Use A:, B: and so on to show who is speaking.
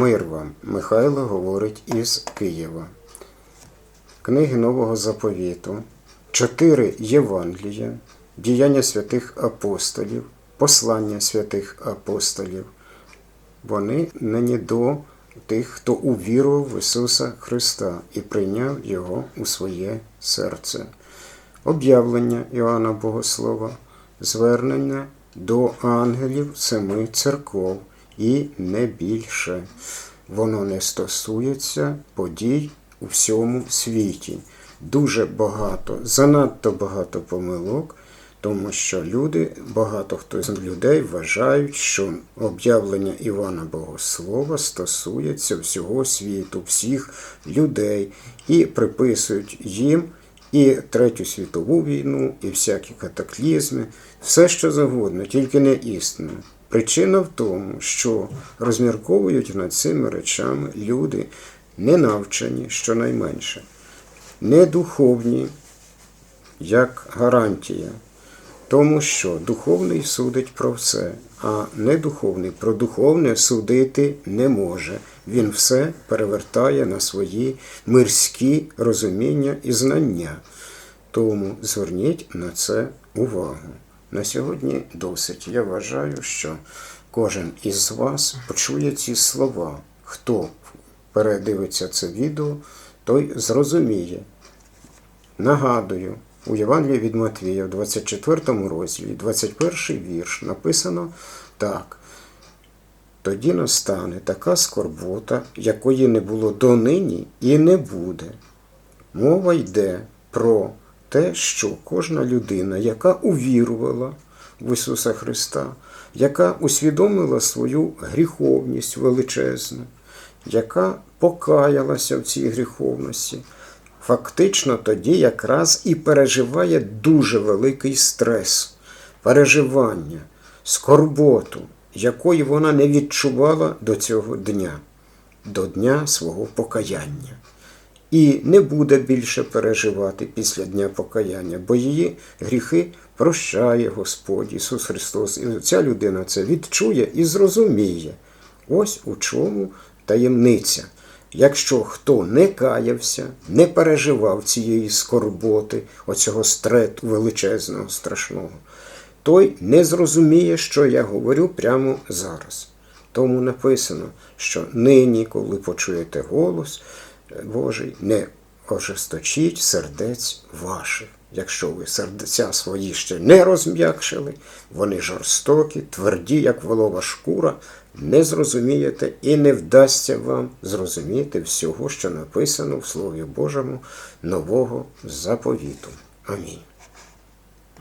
A: Мир вам, Михайло говорить із Києва. Книги Нового Заповіту, чотири Євангелія, діяння святих апостолів, послання святих апостолів. Вони нині до тих, хто увірував в Ісуса Христа і прийняв Його у своє серце. Об'явлення Іоанна Богослова, звернення до ангелів семи церков і не більше. Воно не стосується подій у всьому світі. Дуже багато, занадто багато помилок, тому що люди, багато хто з людей вважають, що об'явлення Івана Богослова стосується всього світу, всіх людей, і приписують їм і Третю світову війну, і всякі катаклізми, все що завгодно, тільки не істину. Причина в тому, що розмірковують над цими речами люди не навчені, щонайменше, не духовні, як гарантія. Тому що духовний судить про все, а недуховний про духовне судити не може. Він все перевертає на свої мирські розуміння і знання. Тому зверніть на це увагу. На сьогодні досить. Я вважаю, що кожен із вас почує ці слова. Хто передивиться це відео, той зрозуміє. Нагадую, у Євангелії від Матвія, в 24 розділі, 21 вірш, написано так. Тоді настане така скорбота, якої не було донині і не буде. Мова йде про те, що кожна людина, яка увірувала в Ісуса Христа, яка усвідомила свою гріховність величезну, яка покаялася в цій гріховності, фактично тоді якраз і переживає дуже великий стрес, переживання, скорботу, якої вона не відчувала до цього дня, до дня свого покаяння. І не буде більше переживати після Дня покаяння, бо її гріхи прощає Господь Ісус Христос. І ця людина це відчує і зрозуміє. Ось у чому таємниця. Якщо хто не каявся, не переживав цієї скорботи, оцього стрету величезного, страшного, той не зрозуміє, що я говорю прямо зараз. Тому написано, що нині, коли почуєте голос Божий, не ожесточіть сердець ваших. Якщо ви серця свої ще не розм'якшили, вони жорстокі, тверді, як волова шкура, не зрозумієте і не вдасться вам зрозуміти всього, що написано в Слові Божому нового заповіту. Амінь.